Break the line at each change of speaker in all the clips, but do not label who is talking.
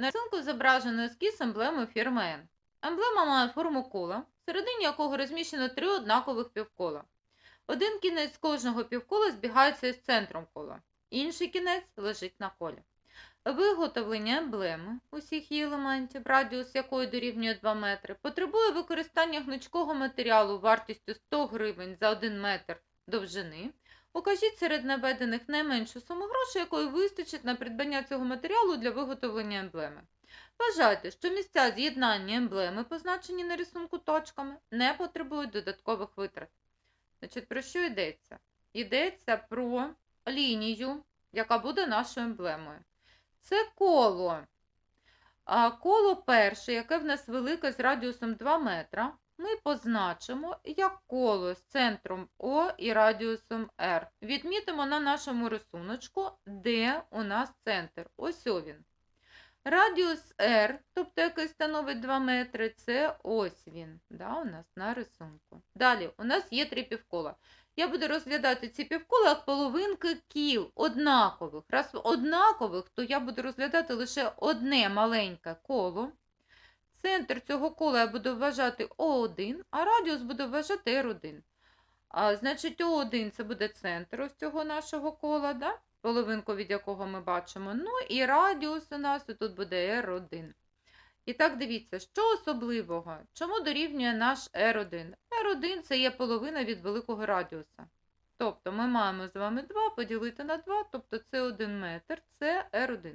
На рисунку зображено ескіз емблеми фірми N. Емблема має форму кола, всередині якого розміщено три однакових півкола. Один кінець кожного півкола збігається із центром кола, інший кінець лежить на колі. Виготовлення емблеми усіх її елементів, радіус якої дорівнює 2 метри, потребує використання гнучкого матеріалу вартістю 100 гривень за 1 метр довжини. Укажіть серед наведених найменшу суму грошей, якої вистачить на придбання цього матеріалу для виготовлення емблеми. Вважайте, що місця з'єднання емблеми, позначені на рисунку точками, не потребують додаткових витрат. Значить, про що йдеться? Йдеться про лінію, яка буде нашою емблемою. Це коло. А коло перше, яке в нас велике з радіусом 2 метра, ми позначимо як коло з центром О і радіусом R. Відмітимо на нашому рисуночку, де у нас центр. Ось він. Радіус R, тобто який становить 2 метри, це ось він. Да, у нас на рисунку. Далі, у нас є три півкола. Я буду розглядати ці півкола як половинки кіл однакових. Раз однакових, то я буду розглядати лише одне маленьке коло. Центр цього кола я буду вважати О1, а радіус буду вважати R1. А, значить, О1 це буде центр ось цього нашого кола, да? половинку від якого ми бачимо. Ну і радіус у нас тут буде R1. І так, дивіться, що особливого? Чому дорівнює наш R1? R1 це є половина від великого радіуса. Тобто ми маємо з вами 2 поділити на 2, тобто це 1 метр, це R1.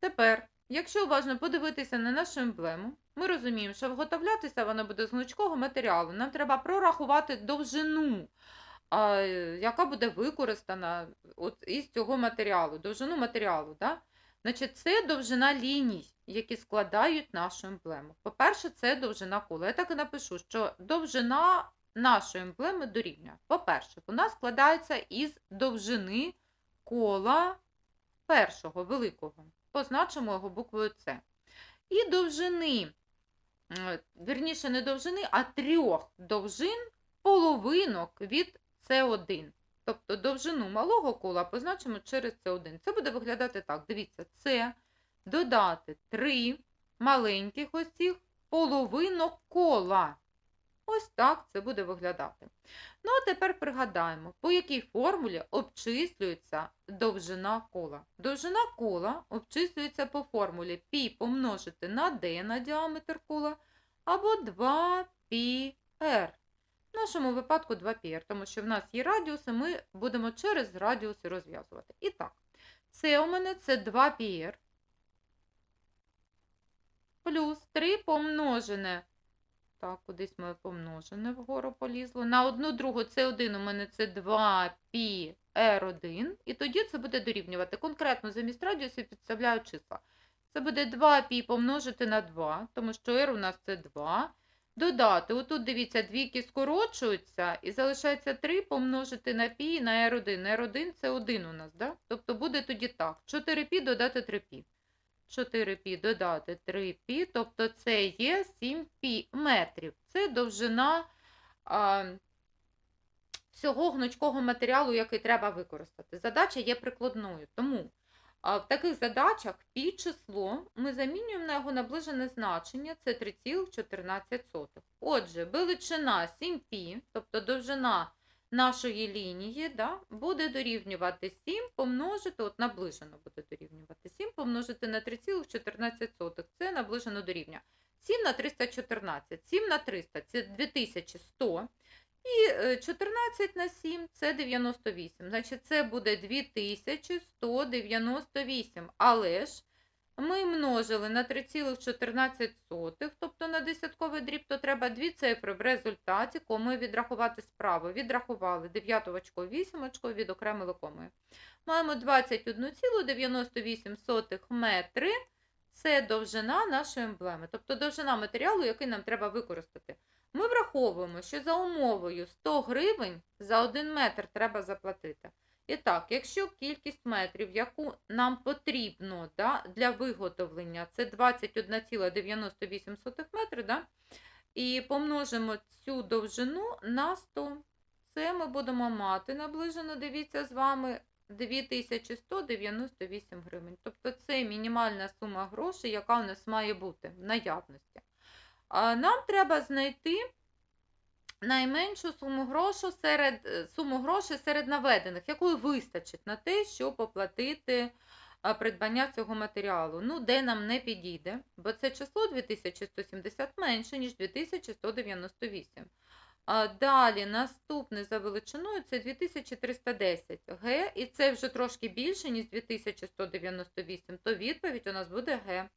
Тепер, якщо уважно подивитися на нашу емблему, ми розуміємо, що виготовлятися вона буде з гнучкого матеріалу. Нам треба прорахувати довжину, яка буде використана от із цього матеріалу, довжину матеріалу. Да? Значить, це довжина ліній, які складають нашу емблему. По-перше, це довжина кола. Я так і напишу, що довжина нашої емблеми дорівнює. По-перше, вона складається із довжини кола першого великого. Позначимо його буквою С. І довжини, вірніше, не довжини, а трьох довжин половинок від С1. Тобто довжину малого кола позначимо через С1. Це буде виглядати так. Дивіться, це додати 3 маленьких ось цих половинок кола. Ось так це буде виглядати. Ну, а тепер пригадаємо, по якій формулі обчислюється довжина кола. Довжина кола обчислюється по формулі π помножити на d на діаметр кола або 2πr. В нашому випадку 2πr, тому що в нас є радіуси, ми будемо через радіуси розв'язувати. І так, це у мене це 2πr плюс 3 помножене. Так, кудись моє помножене вгору полізло. На одну другу це 1 у мене це 2π r1. І тоді це буде дорівнювати. Конкретно замість радіусів підставляю числа. Це буде 2π помножити на 2, тому що r у нас це 2. Додати, отут, дивіться, двійки скорочуються і залишається 3 помножити на π на r1. r1 це 1 у нас, да? тобто буде тоді так. 4π додати 3π. 4π додати 3π, тобто це є 7π метрів. Це довжина а, всього гнучкого матеріалу, який треба використати. Задача є прикладною. Тому а, в таких задачах пі число ми замінюємо на його наближене значення, це 3,14. Отже, величина 7π, тобто довжина нашої лінії да, буде дорівнювати 7 помножити, от наближено буде дорівнювати 7 помножити на 3,14. Це наближено до рівня. 7 на 314. 7 на 300 це 2100. І е, 14 на 7 це 98. Значить, це буде 2198. Але ж ми множили на 3,14, тобто на десятковий дріб, то треба дві цифри в результаті коми відрахувати справа. Відрахували 9 очко, 8 очко, відокремили комою. Маємо 21,98 метри. Це довжина нашої емблеми, тобто довжина матеріалу, який нам треба використати. Ми враховуємо, що за умовою 100 гривень за 1 метр треба заплатити. І так, якщо кількість метрів, яку нам потрібно да, для виготовлення, це 21,98 метри, да, і помножимо цю довжину на 100, це ми будемо мати наближено, дивіться з вами, 2198 гривень. Тобто це мінімальна сума грошей, яка у нас має бути в наявності. Нам треба знайти найменшу суму грошей серед, е, суму грошей серед наведених, якої вистачить на те, щоб оплатити придбання цього матеріалу. Ну, де нам не підійде, бо це число 2170 менше, ніж 2198. Далі наступне за величиною це 2310 Г, і це вже трошки більше, ніж 2198, то відповідь у нас буде Г.